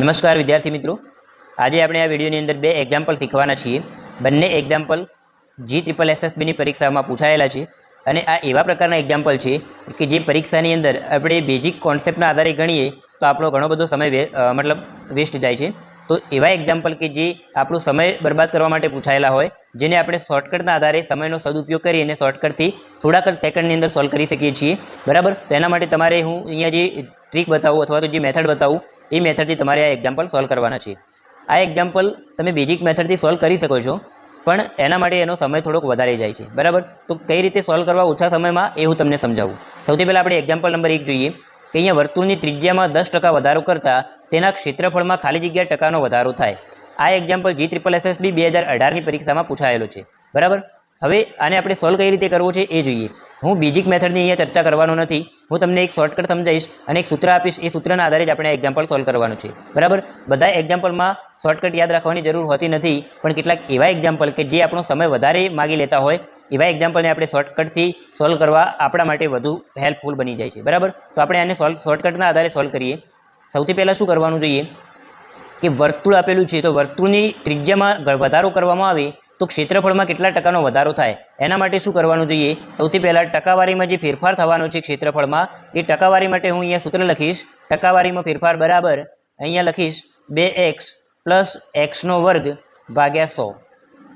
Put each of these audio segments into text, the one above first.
નમસ્કાર વિદ્યાર્થી મિત્રો. આજે આપણે આ વિડીયોની અંદર બે એક્ઝામ્પલ શીખવાના છીએ. બંને એક્ઝામ્પલ જી ટ્રિપલ એસએસબીની પરીક્ષામાં પૂછાયેલા છે અને આ એવા પ્રકારના એક્ઝામ્પલ છે કે જે પરીક્ષાની અંદર આપણે બેઝિક કોન્સેપ્ટના આધારે ગણીએ તો આપણો ઘણો બધો સમય મતલબ વેસ્ટ જાય છે. તો એવા એક્ઝામ્પલ કે જે આપણો સમય બરબાદ કરવા માટે પૂછાયેલા હોય, જેને આપણે શોર્ટકટના આધારે સમયનો સદુપયોગ કરી અને શોર્ટકટથી થોડાક જ સેકન્ડની અંદર સોલ્વ કરી શકીએ છીએ. બરાબર? તેના માટે તમારે હું અહીંયા જે ટ્રીક બતાવું અથવા તો જે મેથડ બતાવું એ મેથડથી તમારે આ એક્ઝામ્પલ સોલ્વ કરવાના છે. આ એક્ઝામ્પલ તમે બેઝિક મેથડથી સોલ્વ કરી શકો છો, પણ એના માટે એનો સમય થોડોક વધારે જાય છે. બરાબર? તો કઈ રીતે સોલ્વ કરવા ઓછા સમયમાં એ હું તમને સમજાવું. સૌથી પહેલાં આપણે એક્ઝામ્પલ નંબર એક જોઈએ, કે અહીંયા વર્તુળની ત્રિજ્યામાં દસ ટકા વધારો કરતાં તેના ક્ષેત્રફળમાં ખાલી જગ્યા ટકાનો વધારો થાય. આ એક્ઝામ્પલ જી ટ્રિપલ એસએસબી બે હજાર અઢારની પરીક્ષામાં પૂછાયેલો છે. બરાબર? હવે આને આપણે સોલ્વ કઈ રીતે કરવો છે એ જોઈએ. હું બીજીક મેથડની અહીંયા ચર્ચા કરવાનો નથી. હું તમને એક શોર્ટકટ સમજાવીશ અને એક સૂત્ર આપીશ. એ સૂત્રના આધારે જ આપણે એક્ઝામ્પલ સોલ્વ કરવાનું છે. બરાબર? બધા એક્ઝામ્પલમાં શોર્ટકટ યાદ રાખવાની જરૂર હોતી નથી, પણ કેટલાક એવા એક્ઝામ્પલ કે જે આપણો સમય વધારે માગી લેતા હોય, એવા એક્ઝામ્પલને આપણે શોર્ટકટથી સોલ્વ કરવા આપણા માટે વધુ હેલ્પફુલ બની જાય છે. બરાબર? તો આપણે આને સોલ્વ શોર્ટકટના આધારે સોલ્વ કરીએ. સૌથી પહેલાં શું કરવાનું જોઈએ? કે વર્તુળ આપેલું છે. તો વર્તુળની ત્રિજ્યામાં વધારો કરવામાં આવે તો ક્ષેત્રફળમાં કેટલા ટકાનો વધારો થાય? એના માટે શું કરવાનું જોઈએ? સૌથી પહેલાં ટકાવારીમાં જે ફેરફાર થવાનો છે ક્ષેત્રફળમાં, એ ટકાવારી માટે હું અહીંયા સૂત્ર લખીશ. ટકાવારીમાં ફેરફાર બરાબર અહીંયા લખીશ બે એક્સ પ્લસ એક્સનો વર્ગ ભાગ્યા સો.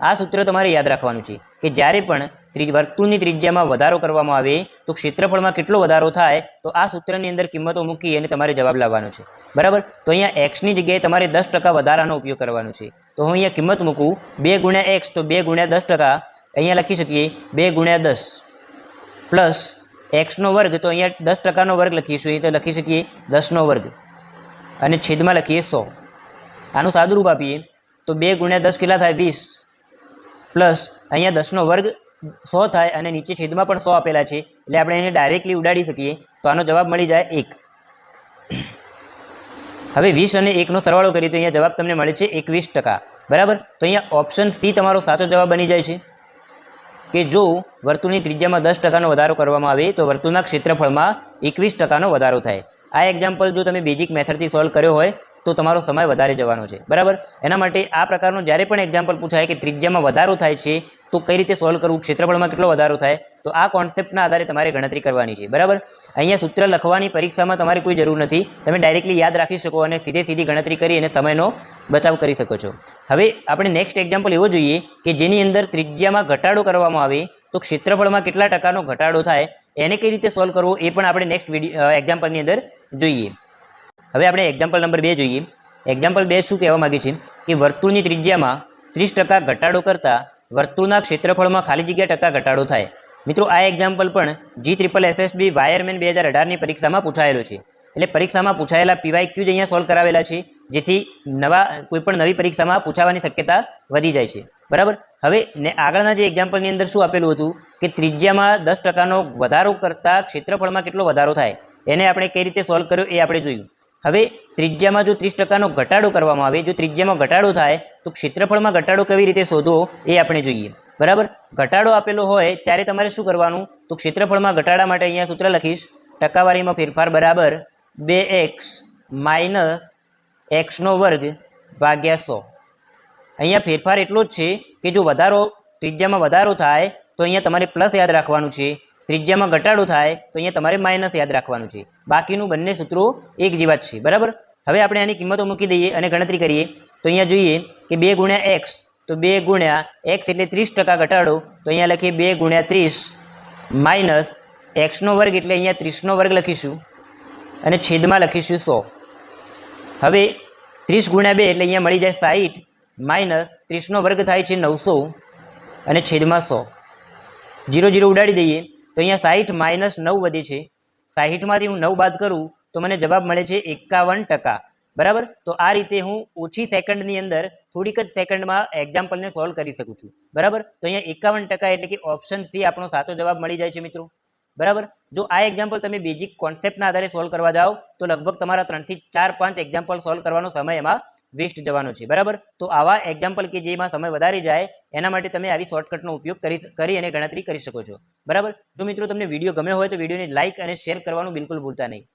આ સૂત્ર તમારે યાદ રાખવાનું છે કે જ્યારે પણ ત્રીજ વર્તુળની ત્રિજ્યામાં વધારો કરવામાં આવે, તો ક્ષેત્રફળમાં કેટલો વધારો થાય, તો આ સૂત્રની અંદર કિંમતો મૂકી અને તમારે જવાબ લાવવાનો છે. બરાબર? તો અહીંયા એક્સની જગ્યાએ તમારે દસ ટકા વધારાનો ઉપયોગ કરવાનો છે. તો હું અહીંયા કિંમત મૂકું, બે ગુણ્યા એક્સ તો બે ગુણ્યા દસ ટકા. અહીંયા લખી શકીએ, બે ગુણ્યા દસ પ્લસ એક્સનો વર્ગ, તો અહીંયા દસ ટકાનો વર્ગ લખીશું, એ તો લખી શકીએ દસનો વર્ગ. અને છેદમાં લખીએ સો. આનું સાદુરૂપ આપીએ, તો બે ગુણ્યા દસ કેટલા થાય? વીસ. પ્લસ અહીંયા દસનો વર્ગ સો થાય અને નીચે છેદમાં પણ સો આપેલા છે, એટલે આપણે એને ડાયરેક્ટલી ઉડાડી શકીએ, તો આનો જવાબ મળી જાય એક. હવે વીસ અને એકનો સરવાળો કરીએ તો અહીંયા જવાબ તમને મળે છે એકવીસ ટકા. બરાબર? તો અહીંયા ઓપ્શન સી તમારો સાચો જવાબ બની જાય છે. કે જો વર્તુળની ત્રિજ્યામાં દસ ટકાનો વધારો કરવામાં આવે, તો વર્તુળના ક્ષેત્રફળમાં એકવીસ ટકાનો વધારો થાય. આ એક્ઝામ્પલ જો તમે બેઝિક મેથડથી સોલ્વ કર્યો હોય તો તમારો સમય વધારે જવાનો છે. બરાબર? એના માટે આ પ્રકારનો જ્યારે પણ એક્ઝામ્પલ પૂછાય કે ત્રિજ્યામાં વધારો થાય છે, તો કઈ રીતે સોલ્વ કરવું? ક્ષેત્રફળમાં કેટલો વધારો થાય? તો આ કોન્સેપ્ટના આધારે તમારે ગણતરી કરવાની છે. બરાબર? અહીંયા સૂત્ર લખવાની પરીક્ષામાં તમારે કોઈ જરૂર નથી. તમે ડાયરેક્ટલી યાદ રાખી શકો અને સીધે સીધી ગણતરી કરી અને સમયનો બચાવ કરી શકો છો. હવે આપણે નેક્સ્ટ એક્ઝામ્પલ એવો જોઈએ કે જેની અંદર ત્રિજ્યામાં ઘટાડો કરવામાં આવે, તો ક્ષેત્રફળમાં કેટલા ટકાનો ઘટાડો થાય, એને કઈ રીતે સોલ્વ કરવો એ પણ આપણે નેક્સ્ટ વીડિયો એક્ઝામ્પલની અંદર જોઈએ. હવે આપણે એક્ઝામ્પલ નંબર બે જોઈએ. એક્ઝામ્પલ બે શું કહેવા માગે છે? કે વર્તુળની ત્રિજ્યામાં ત્રીસ ટકા ઘટાડો કરતાં વર્તુળના ક્ષેત્રફળમાં ખાલી જગ્યા ટકા ઘટાડો થાય. મિત્રો, આ એક્ઝામ્પલ પણ જી ટ્રિપલ એસએસબી વાયરમેન બે હજાર અઢારની પરીક્ષામાં પૂછાયેલો છે. એટલે પરીક્ષામાં પૂછાયેલા પીવાય ક્યુ જ અહીંયા સોલ્વ કરાવેલા છે. જેથી નવા કોઈ પણ નવી પરીક્ષામાં પૂછાવાની શક્યતા વધી જાય છે. બરાબર? હવે ને આગળના જે એક્ઝામ્પલની અંદર શું આપેલું હતું? કે ત્રિજ્યામાં દસ ટકાનો વધારો કરતાં ક્ષેત્રફળમાં કેટલો વધારો થાય? એને આપણે કઈ રીતે સોલ્વ કર્યો એ આપણે જોયું. હવે ત્રિજ્યામાં જો ત્રીસ ટકાનો ઘટાડો કરવામાં આવે, જો ત્રિજ્યામાં ઘટાડો થાય, તો ક્ષેત્રફળમાં ઘટાડો કેવી રીતે શોધવો એ આપણે જોઈએ. બરાબર? ઘટાડો આપેલો હોય ત્યારે તમારે શું કરવાનું? તો ક્ષેત્રફળમાં ઘટાડા માટે અહીંયા સૂત્ર લખીશ. ટકાવારીમાં ફેરફાર બરાબર બે એક્સ માઇનસ એક્સનો વર્ગ ભાગ્યા સો. અહીંયા ફેરફાર એટલો જ છે કે જો વધારો, ત્રિજ્યામાં વધારો થાય, તો અહીંયા તમારે પ્લસ યાદ રાખવાનું છે. ત્રિજ્યામાં ઘટાડો થાય, તો અહીંયા તમારે માઇનસ યાદ રાખવાનું છે. બાકીનું બંને સૂત્રો એક જેવા જ છે. બરાબર? હવે આપણે આની કિંમતો મૂકી દઈએ અને ગણતરી કરીએ. તો અહીંયા જોઈએ કે બે ગુણ્યા એક્સ, તો બે ગુણ્યા એક્સ એટલે ત્રીસ ટકા ઘટાડો. તો અહીંયા લખીએ બે ગુણ્યા ત્રીસ માઇનસ એક્સનો વર્ગ એટલે અહીંયા ત્રીસનો વર્ગ લખીશું. અને છેદમાં લખીશું સો. હવે ત્રીસ ગુણ્યા બે એટલે અહીંયા મળી જાય સાહીઠ માઇનસ ત્રીસનો વર્ગ થાય છે નવસો અને છેદમાં સો. જીરો જીરો ઉડાડી દઈએ. તો અહીંયા સાહીઠ માઇનસ નવ વધે છે. સાહીઠમાંથી હું નવ બાદ કરું તો મને જવાબ મળે છે એકાવન ટકા. બરાબર? તો આ રીતે હું ઓછી સેકન્ડની અંદર થોડીક જ સેકન્ડમાં એક્ઝામ્પલને સોલ્વ કરી શકું છું. બરાબર? તો અહીંયા એકાવન ટકા એટલે કે ઓપ્શન સી આપણો સાચો જવાબ મળી જાય છે મિત્રો. બરાબર? જો આ એક્ઝામ્પલ તમે બેઝિક કોન્સેપ્ટના આધારે સોલ્વ કરવા જાઓ, તો લગભગ તમારા ત્રણથી ચાર પાંચ એક્ઝામ્પલ સોલ્વ કરવાનો સમય એમાં વેસ્ટ જવાનો છે, બરાબર? તો આવા એક્ઝામ્પલ કે જેમાં સમય વધારી જાય, એના માટે તમે આવી શોર્ટકટનો ઉપયોગ કરી કરી અને ગણતરી કરી શકો છો, બરાબર? જો મિત્રો, તમને વીડિયો ગમ્યો હોય તો વિડીયોને લાઇક અને શેર કરવાનું બિલકુલ ભૂલતા નહીં.